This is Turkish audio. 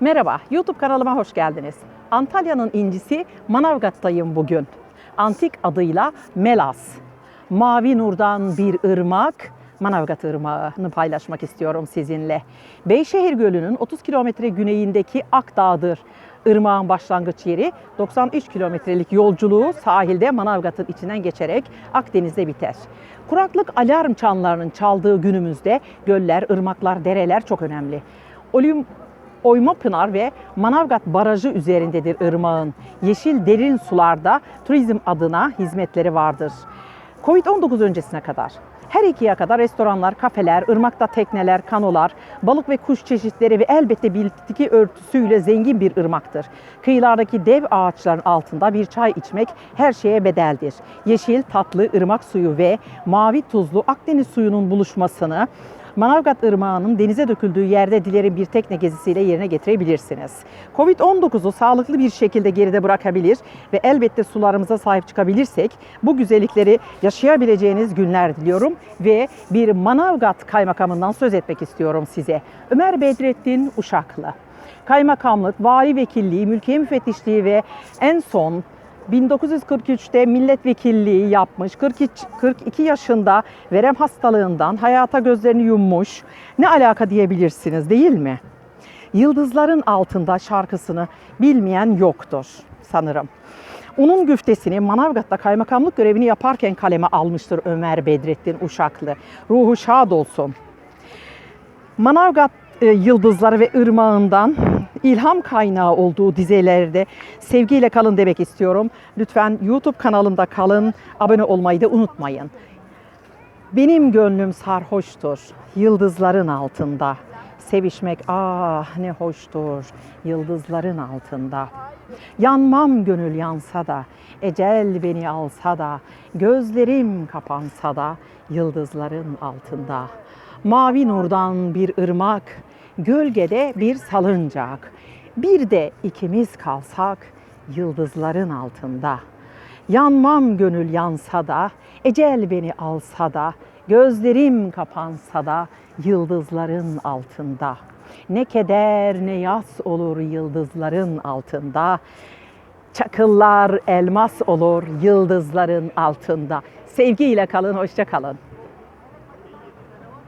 Merhaba, YouTube kanalıma hoş geldiniz. Antalya'nın incisi Manavgat'tayım bugün. Antik adıyla Melas. Mavi Nur'dan bir ırmak, Manavgat Irmağı'nı paylaşmak istiyorum sizinle. Beyşehir Gölü'nün 30 kilometre güneyindeki Akdağ'dır. Irmağın başlangıç yeri 93 kilometrelik yolculuğu sahilde Manavgat'ın içinden geçerek Akdeniz'de biter. Kuraklık alarm çanlarının çaldığı günümüzde göller, ırmaklar, dereler çok önemli. Olim Oymapınar ve Manavgat Barajı üzerindedir ırmağın. Yeşil derin sularda turizm adına hizmetleri vardır. Covid-19 öncesine kadar her ikiye kadar restoranlar, kafeler, ırmakta tekneler, kanolar, balık ve kuş çeşitleri ve elbette bitki örtüsüyle zengin bir ırmaktır. Kıyılardaki dev ağaçların altında bir çay içmek her şeye bedeldir. Yeşil, tatlı ırmak suyu ve mavi tuzlu Akdeniz suyunun buluşmasını Manavgat Irmağı'nın denize döküldüğü yerde dilerin bir tekne gezisiyle yerine getirebilirsiniz. Covid-19'u sağlıklı bir şekilde geride bırakabilir ve elbette sularımıza sahip çıkabilirsek bu güzellikleri yaşayabileceğiniz günler diliyorum ve bir Manavgat kaymakamından söz etmek istiyorum size. Ömer Bedrettin Uşaklı. Kaymakamlık, vali vekilliği, mülkiye müfettişliği ve en son 1943'te milletvekilliği yapmış, 42, 42 yaşında verem hastalığından hayata gözlerini yummuş. Ne alaka diyebilirsiniz değil mi? Yıldızların altında şarkısını bilmeyen yoktur sanırım. Onun güftesini Manavgat'ta kaymakamlık görevini yaparken kaleme almıştır Ömer Bedrettin Uşaklı. Ruhu şad olsun. Manavgat e, yıldızları ve ırmağından ilham kaynağı olduğu dizelerde sevgiyle kalın demek istiyorum. Lütfen YouTube kanalımda kalın, abone olmayı da unutmayın. Benim gönlüm sarhoştur yıldızların altında. Sevişmek ah ne hoştur yıldızların altında. Yanmam gönül yansa da, ecel beni alsa da, gözlerim kapansa da yıldızların altında. Mavi nurdan bir ırmak, gölgede bir salıncak. Bir de ikimiz kalsak yıldızların altında. Yanmam gönül yansa da, ecel beni alsa da, gözlerim kapansa da yıldızların altında. Ne keder ne yas olur yıldızların altında. Çakıllar elmas olur yıldızların altında. Sevgiyle kalın, hoşça kalın.